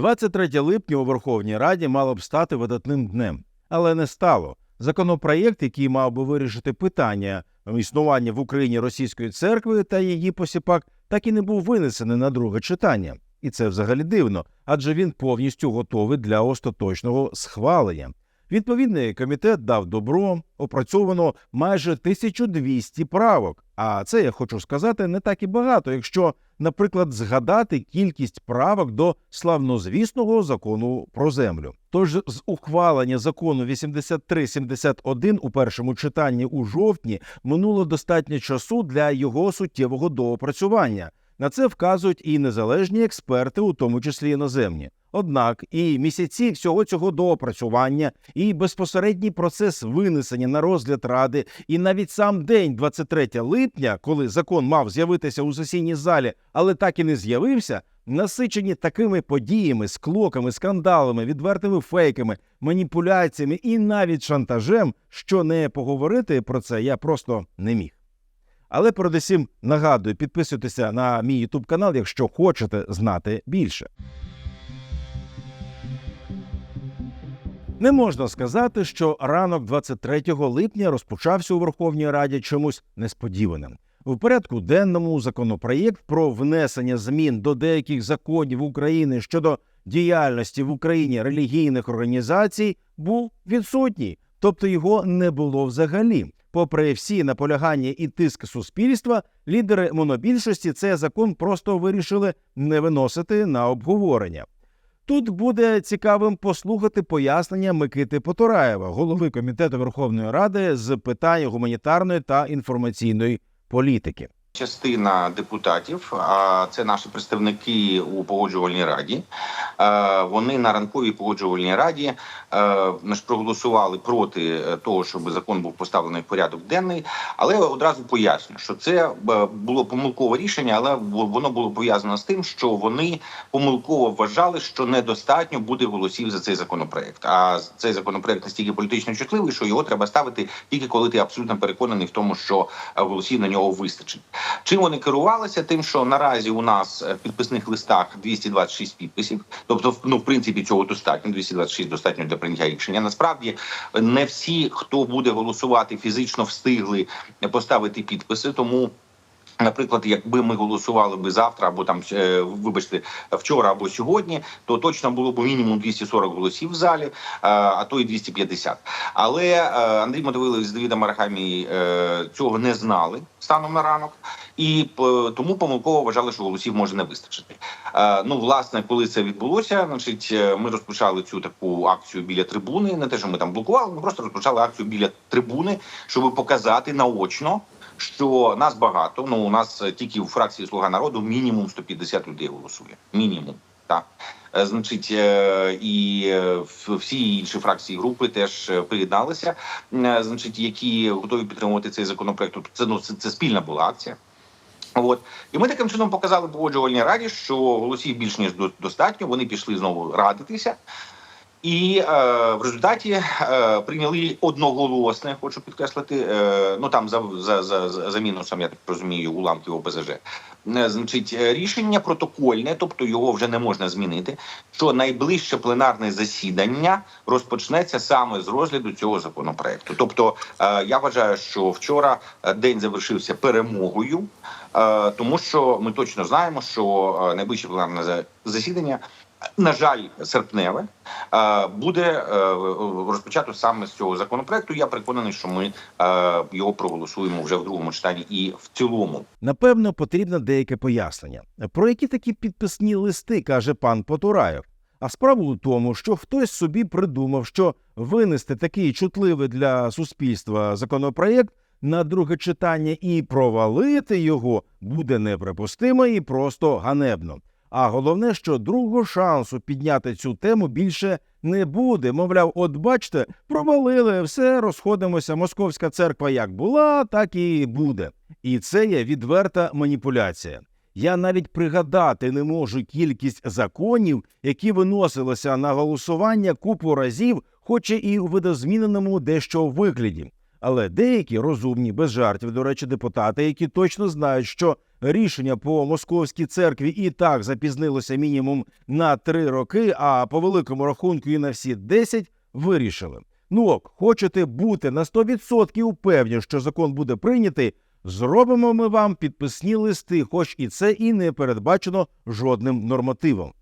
23 липня у Верховній Раді мало б стати видатним днем, але не стало. Законопроєкт, який мав би вирішити питання існування в Україні російської церкви та її посіпак, так і не був винесений на друге читання. І це взагалі дивно, адже він повністю готовий для остаточного схвалення. Відповідний комітет дав добро, опрацьовано майже 1200 правок. А це я хочу сказати не так і багато, якщо, наприклад, згадати кількість правок до славнозвісного закону про землю. Тож з ухвалення закону 8371 у першому читанні у жовтні минуло достатньо часу для його суттєвого доопрацювання. На це вказують і незалежні експерти, у тому числі іноземні. Однак і місяці всього цього доопрацювання, і безпосередній процес винесення на розгляд ради, і навіть сам день, 23 липня, коли закон мав з'явитися у сесійній залі, але так і не з'явився, насичені такими подіями, склоками, скандалами, відвертими фейками, маніпуляціями і навіть шантажем, що не поговорити про це я просто не міг. Але передусім нагадую, підписуйтеся на мій YouTube канал, якщо хочете знати більше. Не можна сказати, що ранок 23 липня розпочався у Верховній Раді чомусь несподіваним. У порядку денному законопроєкт про внесення змін до деяких законів України щодо діяльності в Україні релігійних організацій був відсутній, тобто його не було взагалі. Попри всі наполягання і тиск суспільства, лідери монобільшості цей закон просто вирішили не виносити на обговорення. Тут буде цікавим послухати пояснення Микити Потураєва, голови комітету Верховної Ради з питань гуманітарної та інформаційної політики. Частина депутатів, а це наші представники у погоджувальній раді. е, Вони на ранковій погоджувальній раді е, проголосували проти е, того, щоб закон був поставлений в порядок денний. Але одразу поясню, що це було помилкове рішення, але воно було пов'язано з тим, що вони помилково вважали, що недостатньо буде голосів за цей законопроект. А цей законопроект настільки політично чутливий, що його треба ставити тільки коли ти абсолютно переконаний в тому, що голосів на нього вистачить. Чим вони керувалися? Тим, що наразі у нас е, в підписних листах 226 підписів, тобто, ну в принципі, цього достатньо. 226 достатньо для прийняття рішення. Насправді не всі, хто буде голосувати, фізично встигли поставити підписи, тому. Наприклад, якби ми голосували би завтра, або там е, вибачте, вчора або сьогодні, то точно було б мінімум 240 голосів в залі, е, а то й 250. Але е, Андрій Мотовилович з Давідом Арахамії е, цього не знали станом на ранок, і тому помилково вважали, що голосів може не вистачити. Ну, власне, коли це відбулося, значить, ми розпочали цю таку акцію біля трибуни. Не те, що ми там блокували, ми просто розпочали акцію біля трибуни, щоб показати наочно. Що нас багато, ну у нас е, тільки у фракції Слуга народу мінімум 150 людей голосує. Мінімум, так. Е, Значить, е, і всі інші фракції групи теж приєдналися, значить, які готові підтримувати цей законопроект. Це ну це, це спільна була акція. От і ми таким чином показали погоджувальній раді, що голосів більш ніж до- достатньо. Вони пішли знову радитися. І е, в результаті е, прийняли одноголосне, хочу підкреслити. Е, ну там за, за, за, за, мінусом, я так розумію, уламків ОПЗЖ. Е, значить, е, рішення протокольне, тобто його вже не можна змінити. Що найближче пленарне засідання розпочнеться саме з розгляду цього законопроекту. Тобто, е, я вважаю, що вчора е, день завершився перемогою, е, тому що ми точно знаємо, що е, найближче пленарне за- засідання. На жаль, серпневе е, буде е, розпочато саме з цього законопроекту. Я переконаний, що ми е, його проголосуємо вже в другому читанні і в цілому. Напевно, потрібно деяке пояснення. Про які такі підписні листи каже пан Потураєв. А справа у тому, що хтось собі придумав, що винести такий чутливий для суспільства законопроєкт на друге читання і провалити його буде неприпустимо і просто ганебно. А головне, що другого шансу підняти цю тему більше не буде. Мовляв, от бачите, провалили все, розходимося. Московська церква як була, так і буде. І це є відверта маніпуляція. Я навіть пригадати не можу кількість законів, які виносилися на голосування купу разів, хоч і у видозміненому дещо вигляді. Але деякі розумні, без жартів, до речі, депутати, які точно знають, що рішення по московській церкві і так запізнилося мінімум на три роки, а по великому рахунку і на всі 10, вирішили. Ну ок, хочете бути на 100% упевнені, що закон буде прийнятий, зробимо ми вам підписні листи, хоч і це і не передбачено жодним нормативом.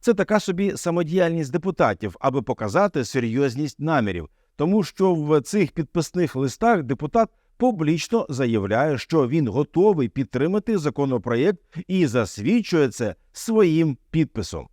Це така собі самодіяльність депутатів, аби показати серйозність намірів, тому що в цих підписних листах депутат публічно заявляє, що він готовий підтримати законопроєкт і засвідчує це своїм підписом.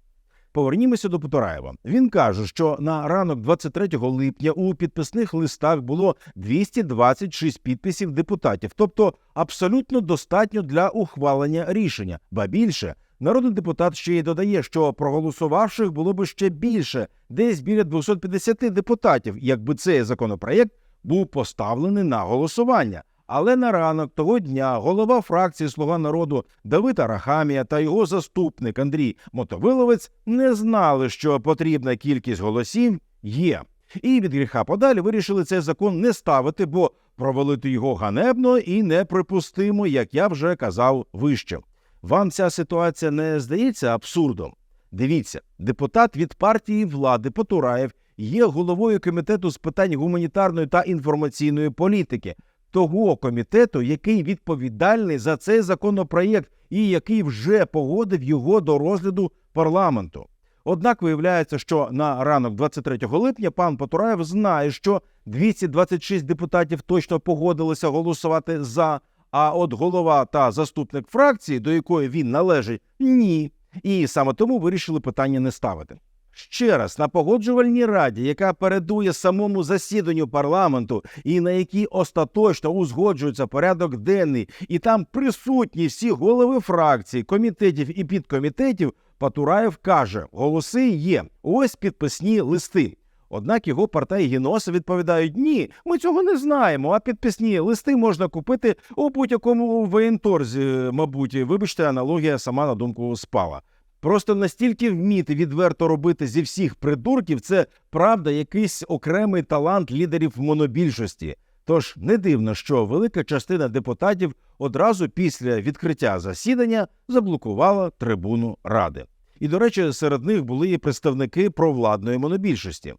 Повернімося до Потураєва. Він каже, що на ранок 23 липня у підписних листах було 226 підписів депутатів, тобто абсолютно достатньо для ухвалення рішення. Ба більше народний депутат ще й додає, що проголосувавших було б ще більше, десь біля 250 депутатів, якби цей законопроєкт був поставлений на голосування. Але на ранок того дня голова фракції Слуга народу Давид Арахамія та його заступник Андрій Мотовиловець не знали, що потрібна кількість голосів є. І від гріха подалі вирішили цей закон не ставити, бо провалити його ганебно і неприпустимо, як я вже казав вище. Вам ця ситуація не здається абсурдом? Дивіться, депутат від партії влади Потураєв є головою комітету з питань гуманітарної та інформаційної політики, того комітету, який відповідальний за цей законопроєкт і який вже погодив його до розгляду парламенту. Однак виявляється, що на ранок 23 липня пан Потураєв знає, що 226 депутатів точно погодилися голосувати за. А от голова та заступник фракції, до якої він належить, ні. І саме тому вирішили питання не ставити. Ще раз на погоджувальній раді, яка передує самому засіданню парламенту, і на якій остаточно узгоджується порядок денний, і там присутні всі голови фракцій, комітетів і підкомітетів, Патураєв каже: голоси є. Ось підписні листи. Однак його партей Гіноса відповідають: ні, ми цього не знаємо. А підписні листи можна купити у будь-якому воєнторзі. Мабуть, вибачте, аналогія сама на думку спала. Просто настільки вміти відверто робити зі всіх придурків, це правда якийсь окремий талант лідерів монобільшості. Тож не дивно, що велика частина депутатів одразу після відкриття засідання заблокувала трибуну ради. І, до речі, серед них були і представники провладної монобільшості.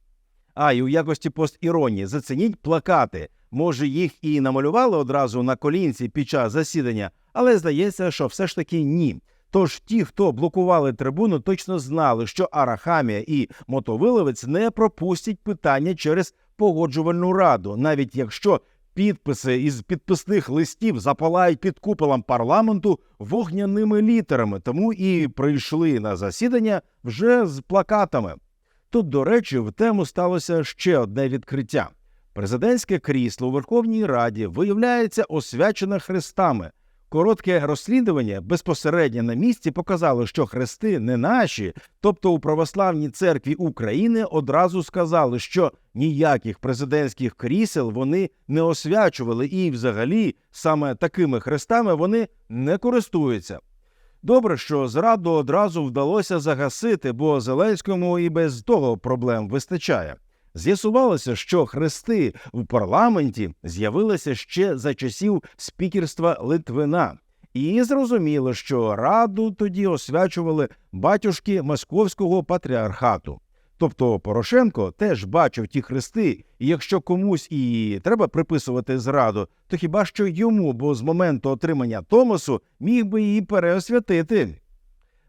А і у якості постіронії зацініть плакати. Може, їх і намалювали одразу на колінці під час засідання, але здається, що все ж таки ні. Тож ті, хто блокували трибуну, точно знали, що Арахамія і Мотовиловець не пропустять питання через погоджувальну раду, навіть якщо підписи із підписних листів запалають під куполом парламенту вогняними літерами, тому і прийшли на засідання вже з плакатами. Тут, до речі, в тему сталося ще одне відкриття. Президентське крісло у Верховній Раді виявляється освячене хрестами. Коротке розслідування безпосередньо на місці показало, що хрести не наші, тобто у православній церкві України одразу сказали, що ніяких президентських крісел вони не освячували, і, взагалі, саме такими хрестами вони не користуються. Добре, що зраду одразу вдалося загасити, бо Зеленському і без того проблем вистачає. З'ясувалося, що хрести в парламенті з'явилися ще за часів спікерства Литвина, і зрозуміло, що раду тоді освячували батюшки Московського патріархату. Тобто Порошенко теж бачив ті хрести, і якщо комусь і треба приписувати зраду, то хіба що йому, бо з моменту отримання Томосу міг би її переосвятити.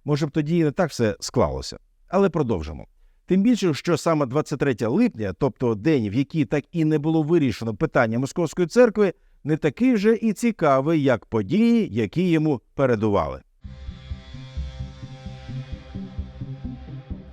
Може б тоді і не так все склалося. Але продовжимо. Тим більше, що саме 23 липня, тобто день, в який так і не було вирішено питання Московської церкви, не такий вже і цікавий, як події, які йому передували.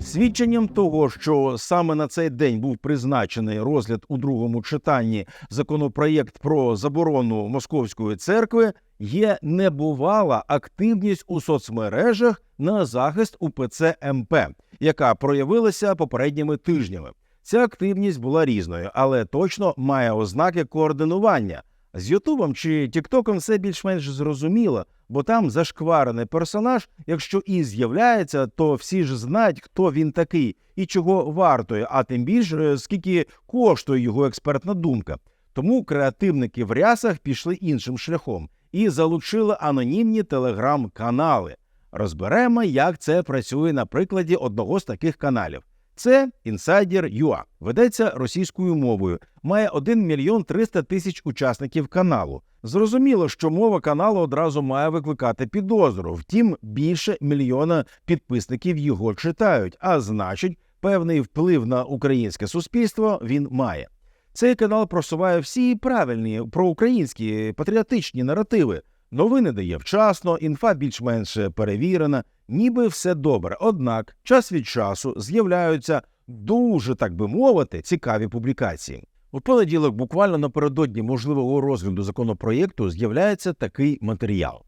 Свідченням того, що саме на цей день був призначений розгляд у другому читанні законопроєкт про заборону московської церкви, є небувала активність у соцмережах на захист УПЦ МП, яка проявилася попередніми тижнями. Ця активність була різною, але точно має ознаки координування. З Ютубом чи Тіктоком все більш-менш зрозуміло, бо там зашкварений персонаж, якщо і з'являється, то всі ж знають, хто він такий і чого вартує, а тим більше скільки коштує його експертна думка. Тому креативники в рясах пішли іншим шляхом і залучили анонімні телеграм-канали. Розберемо, як це працює на прикладі одного з таких каналів. Це Insider.ua, ведеться російською мовою, має 1 мільйон 300 тисяч учасників каналу. Зрозуміло, що мова каналу одразу має викликати підозру. Втім, більше мільйона підписників його читають, а значить, певний вплив на українське суспільство він має. Цей канал просуває всі правильні проукраїнські патріотичні наративи. Новини дає вчасно, інфа більш-менш перевірена, ніби все добре. Однак час від часу з'являються дуже, так би мовити, цікаві публікації. У понеділок, буквально напередодні можливого розгляду законопроєкту, з'являється такий матеріал.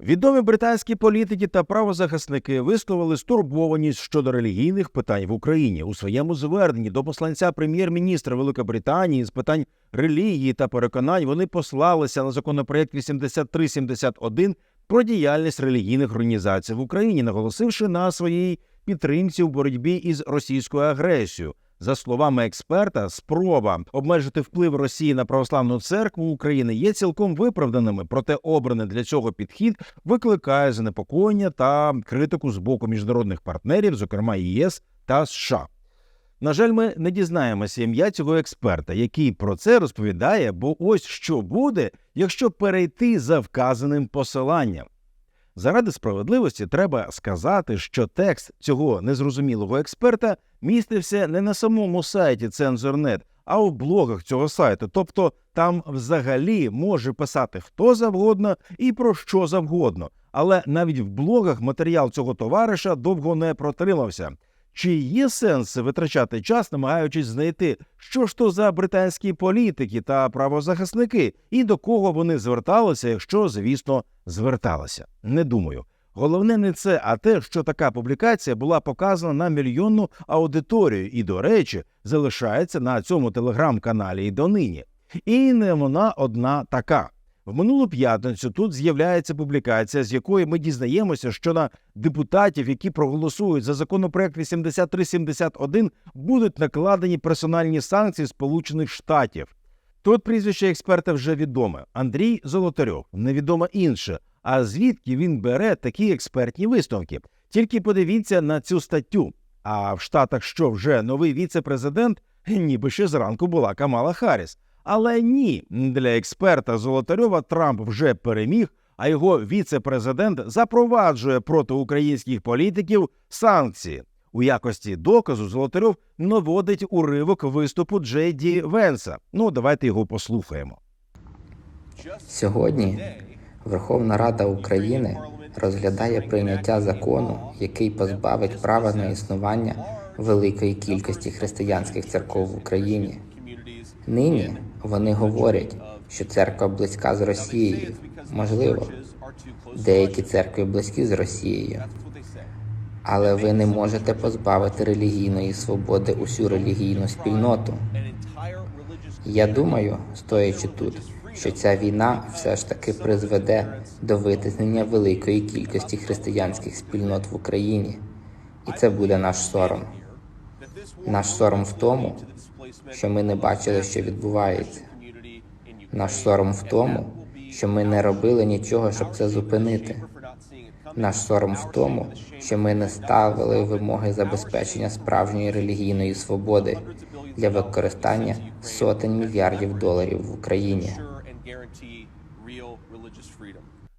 Відомі британські політики та правозахисники висловили стурбованість щодо релігійних питань в Україні у своєму зверненні до посланця прем'єр-міністра Великобританії з питань релігії та переконань. Вони послалися на законопроект 8371 про діяльність релігійних організацій в Україні, наголосивши на своїй підтримці у боротьбі із російською агресією. За словами експерта, спроба обмежити вплив Росії на православну церкву України є цілком виправданими, проте обраний для цього підхід викликає занепокоєння та критику з боку міжнародних партнерів, зокрема ЄС та США. На жаль, ми не дізнаємося ім'я цього експерта, який про це розповідає, бо ось що буде, якщо перейти за вказаним посиланням. Заради справедливості треба сказати, що текст цього незрозумілого експерта містився не на самому сайті Цензорнет, а в блогах цього сайту. Тобто там взагалі може писати хто завгодно і про що завгодно. Але навіть в блогах матеріал цього товариша довго не протримався. Чи є сенс витрачати час, намагаючись знайти, що ж то за британські політики та правозахисники, і до кого вони зверталися, якщо, звісно, зверталися? Не думаю. Головне не це, а те, що така публікація була показана на мільйонну аудиторію і, до речі, залишається на цьому телеграм-каналі і донині. І не вона одна така. В минулу п'ятницю тут з'являється публікація, з якої ми дізнаємося, що на депутатів, які проголосують за законопроект 8371, будуть накладені персональні санкції Сполучених Штатів. Тут прізвище експерта вже відоме Андрій Золотарьов, невідомо інше. А звідки він бере такі експертні висновки? Тільки подивіться на цю статтю. А в Штатах що вже новий віце-президент, ніби ще зранку була Камала Харріс. Але ні, для експерта Золотарьова Трамп вже переміг, а його віце-президент запроваджує проти українських політиків санкції. У якості доказу Золотарьов наводить уривок виступу Джей Ді Венса. Ну, давайте його послухаємо. Сьогодні Верховна Рада України розглядає прийняття закону, який позбавить права на існування великої кількості християнських церков в Україні. Нині вони говорять, що церква близька з Росією. Можливо, деякі церкви близькі з Росією, але ви не можете позбавити релігійної свободи усю релігійну спільноту. Я думаю, стоячи тут, що ця війна все ж таки призведе до витиснення великої кількості християнських спільнот в Україні, і це буде наш сором. Наш сором в тому, що ми не бачили, що відбувається. Наш сором в тому, що ми не робили нічого, щоб це зупинити. Наш сором в тому, що ми не ставили вимоги забезпечення справжньої релігійної свободи для використання сотень мільярдів доларів в Україні.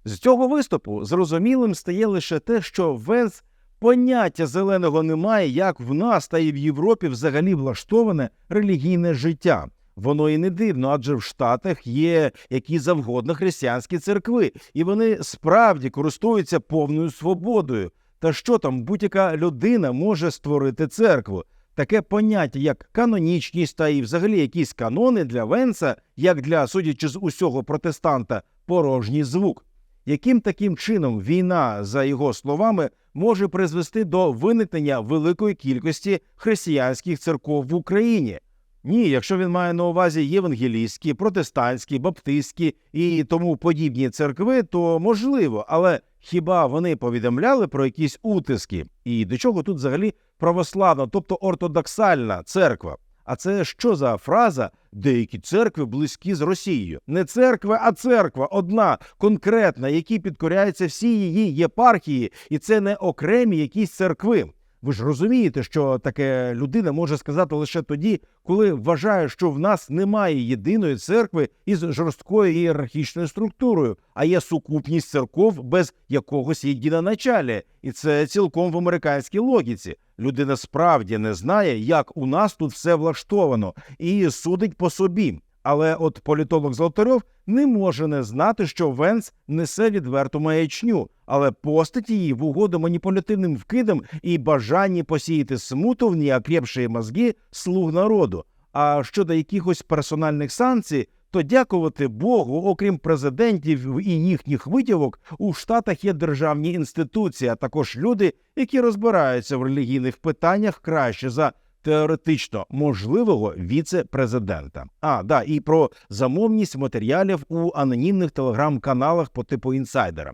З цього виступу зрозумілим стає лише те, що Венс поняття зеленого немає, як в нас та і в Європі взагалі влаштоване релігійне життя. Воно і не дивно, адже в Штатах є які завгодно християнські церкви, і вони справді користуються повною свободою. Та що там будь-яка людина може створити церкву? Таке поняття, як канонічність та і взагалі якісь канони для Венса, як для судячи з усього протестанта, порожній звук. Яким таким чином війна, за його словами, може призвести до виникнення великої кількості християнських церков в Україні? Ні, якщо він має на увазі євангелійські, протестантські, баптистські і тому подібні церкви, то можливо, але хіба вони повідомляли про якісь утиски? І до чого тут взагалі православна, тобто ортодоксальна церква? А це що за фраза? Деякі церкви близькі з Росією. Не церква, а церква одна, конкретна, якій підкоряються всі її єпархії, і це не окремі якісь церкви. Ви ж розумієте, що таке людина може сказати лише тоді, коли вважає, що в нас немає єдиної церкви із жорсткою ієрархічною структурою, а є сукупність церков без якогось єдиноначалія. І це цілком в американській логіці. Людина справді не знає, як у нас тут все влаштовано, і судить по собі. Але от політолог Золотарьов не може не знати, що Венс несе відверту маячню, але постать її в угоду маніпулятивним вкидам і бажанні посіяти смуту в неокрепші мозги слуг народу. А щодо якихось персональних санкцій, то дякувати Богу, окрім президентів і їхніх витівок, у Штатах є державні інституції, а також люди, які розбираються в релігійних питаннях краще за теоретично можливого віце-президента. А да, і про замовність матеріалів у анонімних телеграм-каналах по типу інсайдера.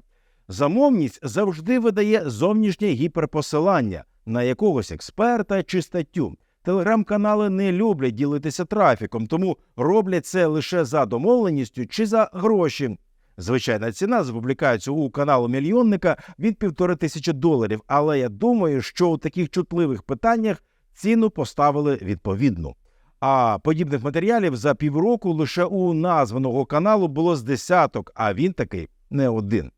Замовність завжди видає зовнішнє гіперпосилання на якогось експерта чи статтю. Телеграм-канали не люблять ділитися трафіком, тому роблять це лише за домовленістю чи за гроші. Звичайна ціна за публікацію у каналу мільйонника від півтори тисячі доларів. Але я думаю, що у таких чутливих питаннях ціну поставили відповідну. А подібних матеріалів за півроку лише у названого каналу було з десяток, а він такий не один.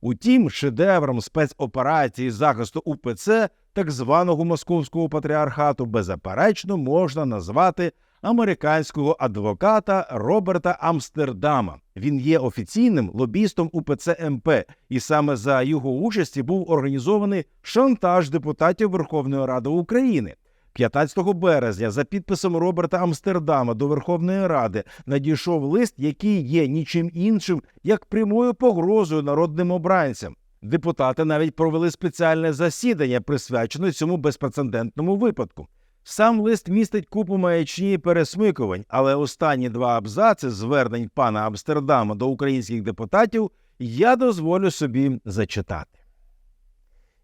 Утім, шедевром спецоперації захисту УПЦ так званого московського патріархату беззаперечно можна назвати американського адвоката Роберта Амстердама. Він є офіційним лобістом УПЦ МП, і саме за його участі був організований шантаж депутатів Верховної Ради України. 15 березня за підписом Роберта Амстердама до Верховної Ради надійшов лист, який є нічим іншим, як прямою погрозою народним обранцям. Депутати навіть провели спеціальне засідання, присвячене цьому безпрецедентному випадку. Сам лист містить купу маячні пересмикувань, але останні два абзаци звернень пана Амстердама до українських депутатів я дозволю собі зачитати.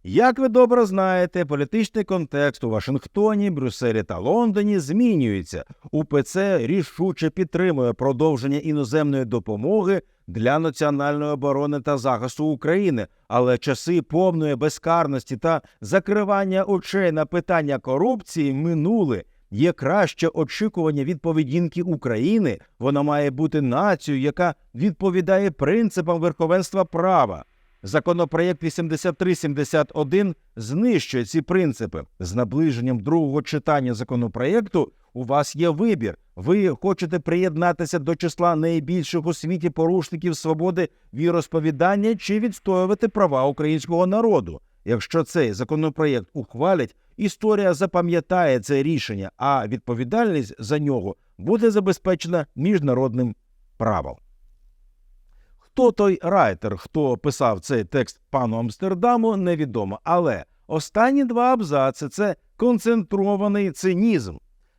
Як ви добре знаєте, політичний контекст у Вашингтоні, Брюсселі та Лондоні змінюється. УПЦ рішуче підтримує продовження іноземної допомоги для національної оборони та захисту України, але часи повної безкарності та закривання очей на питання корупції минули. Є краще очікування від поведінки України. Вона має бути нацією, яка відповідає принципам верховенства права. Законопроєкт 8371 знищує ці принципи. З наближенням другого читання законопроєкту у вас є вибір. Ви хочете приєднатися до числа найбільших у світі порушників свободи віросповідання чи відстоювати права українського народу. Якщо цей законопроєкт ухвалять, історія запам'ятає це рішення, а відповідальність за нього буде забезпечена міжнародним правом. Хто той райтер, хто писав цей текст пану Амстердаму, невідомо. Але останні два абзаци це концентрований цинізм.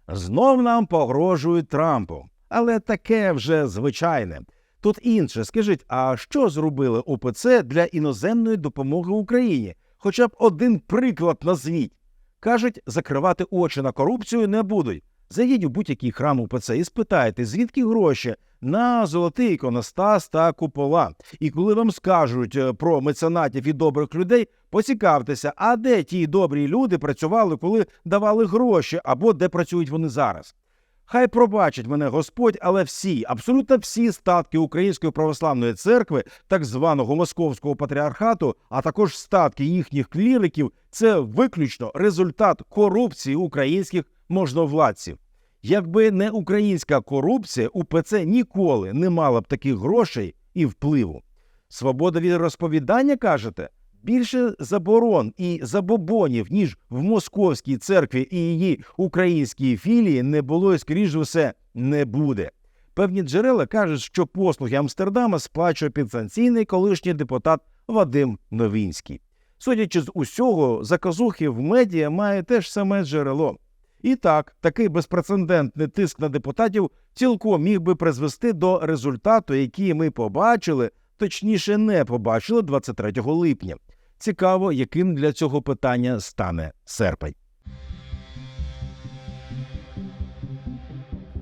Знов нам погрожують Трампу. Але таке вже звичайне. Тут інше, скажіть, а що зробили ОПЦ для іноземної допомоги Україні? Хоча б один приклад назвіть. Кажуть, закривати очі на корупцію не будуть. Зайдіть у будь-який храм УПЦ і спитайте, звідки гроші на золотий іконостас та купола. І коли вам скажуть е, про меценатів і добрих людей, поцікавтеся, а де ті добрі люди працювали, коли давали гроші, або де працюють вони зараз. Хай пробачить мене Господь, але всі, абсолютно всі статки Української православної церкви, так званого московського патріархату, а також статки їхніх кліриків, це виключно результат корупції українських можновладців. Якби не українська корупція, УПЦ ніколи не мала б таких грошей і впливу. Свобода від розповідання, кажете, більше заборон і забобонів, ніж в московській церкві і її українській філії не було і, скоріш все, не буде. Певні джерела кажуть, що послуги Амстердама сплачує підсанкційний колишній депутат Вадим Новінський. Судячи з усього, заказухи в медіа має теж саме джерело. І так, такий безпрецедентний тиск на депутатів цілком міг би призвести до результату, який ми побачили, точніше не побачили 23 липня. Цікаво, яким для цього питання стане серпень.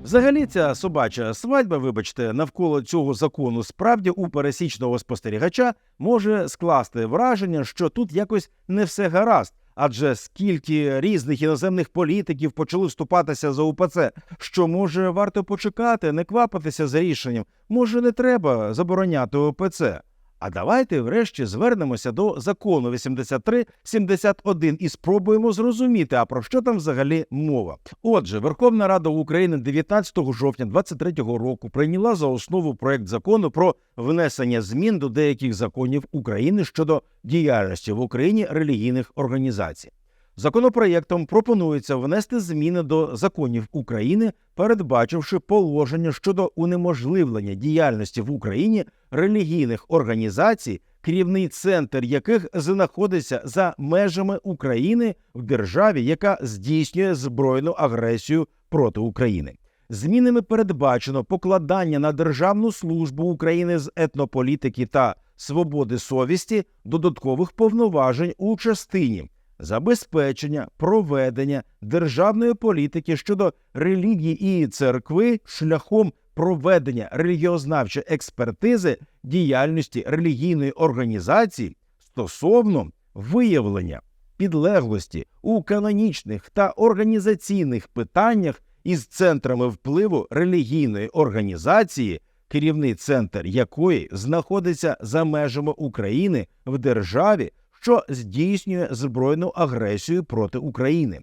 Взагалі, ця собача свадьба, вибачте, навколо цього закону справді у пересічного спостерігача може скласти враження, що тут якось не все гаразд. Адже скільки різних іноземних політиків почали вступатися за УПЦ, що може варто почекати, не квапитися за рішенням, може не треба забороняти УПЦ. А давайте врешті звернемося до закону 8371 і спробуємо зрозуміти, а про що там взагалі мова. Отже, Верховна Рада України 19 жовтня 2023 року прийняла за основу проект закону про внесення змін до деяких законів України щодо діяльності в Україні релігійних організацій. Законопроєктом пропонується внести зміни до законів України, передбачивши положення щодо унеможливлення діяльності в Україні релігійних організацій, керівний центр яких знаходиться за межами України в державі, яка здійснює збройну агресію проти України. Змінами передбачено покладання на Державну службу України з етнополітики та свободи совісті додаткових повноважень у частині забезпечення проведення державної політики щодо релігії і церкви шляхом проведення релігіознавчої експертизи діяльності релігійної організації стосовно виявлення підлеглості у канонічних та організаційних питаннях із центрами впливу релігійної організації, керівний центр якої знаходиться за межами України в державі, що здійснює збройну агресію проти України.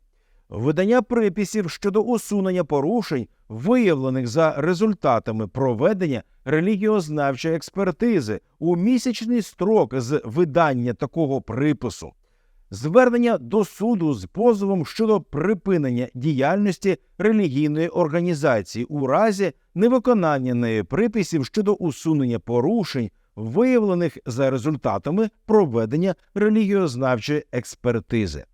Видання приписів щодо усунення порушень, виявлених за результатами проведення релігіознавчої експертизи у місячний строк з видання такого припису, звернення до суду з позовом щодо припинення діяльності релігійної організації у разі невиконання нею приписів щодо усунення порушень, виявлених за результатами проведення релігіознавчої експертизи.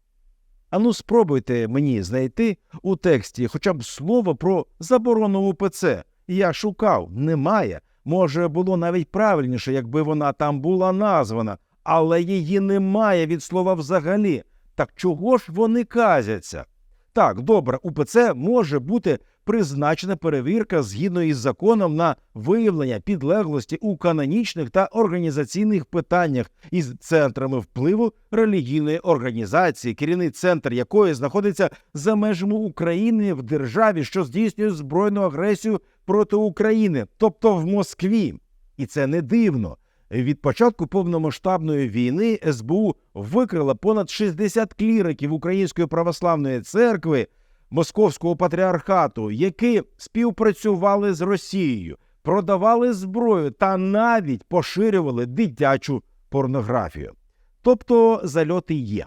Ану, спробуйте мені знайти у тексті хоча б слово про заборону УПЦ. Я шукав, немає. Може, було навіть правильніше, якби вона там була названа, але її немає від слова взагалі. Так чого ж вони казяться? Так, добре, УПЦ може бути призначена перевірка згідно із законом на виявлення підлеглості у канонічних та організаційних питаннях із центрами впливу релігійної організації, керівний центр якої знаходиться за межами України в державі, що здійснює збройну агресію проти України, тобто в Москві. І це не дивно. Від початку повномасштабної війни СБУ викрила понад 60 кліриків Української православної церкви Московського патріархату, які співпрацювали з Росією, продавали зброю та навіть поширювали дитячу порнографію. Тобто зальоти є.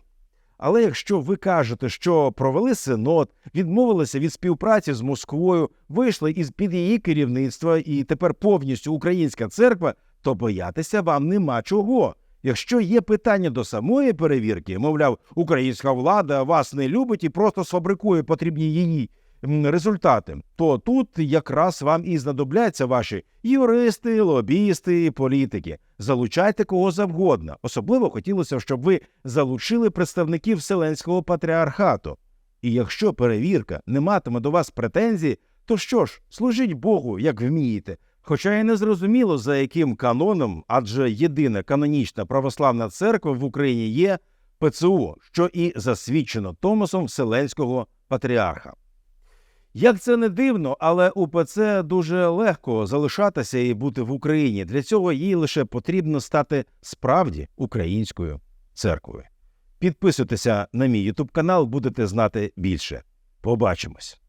Але якщо ви кажете, що провели синод, відмовилися від співпраці з Москвою, вийшли із під її керівництва, і тепер повністю українська церква, то боятися вам нема чого. Якщо є питання до самої перевірки, мовляв, українська влада вас не любить і просто сфабрикує потрібні її результати, то тут якраз вам і знадобляться ваші юристи, лобісти, політики. Залучайте кого завгодно. Особливо хотілося, щоб ви залучили представників Вселенського патріархату. І якщо перевірка не матиме до вас претензій, то що ж, служіть Богу, як вмієте. Хоча й не зрозуміло, за яким каноном, адже єдина канонічна православна церква в Україні є ПЦУ, що і засвідчено Томасом Вселенського патріарха. Як це не дивно, але УПЦ дуже легко залишатися і бути в Україні. Для цього їй лише потрібно стати справді українською церквою. Підписуйтеся на мій Ютуб канал, будете знати більше. Побачимось!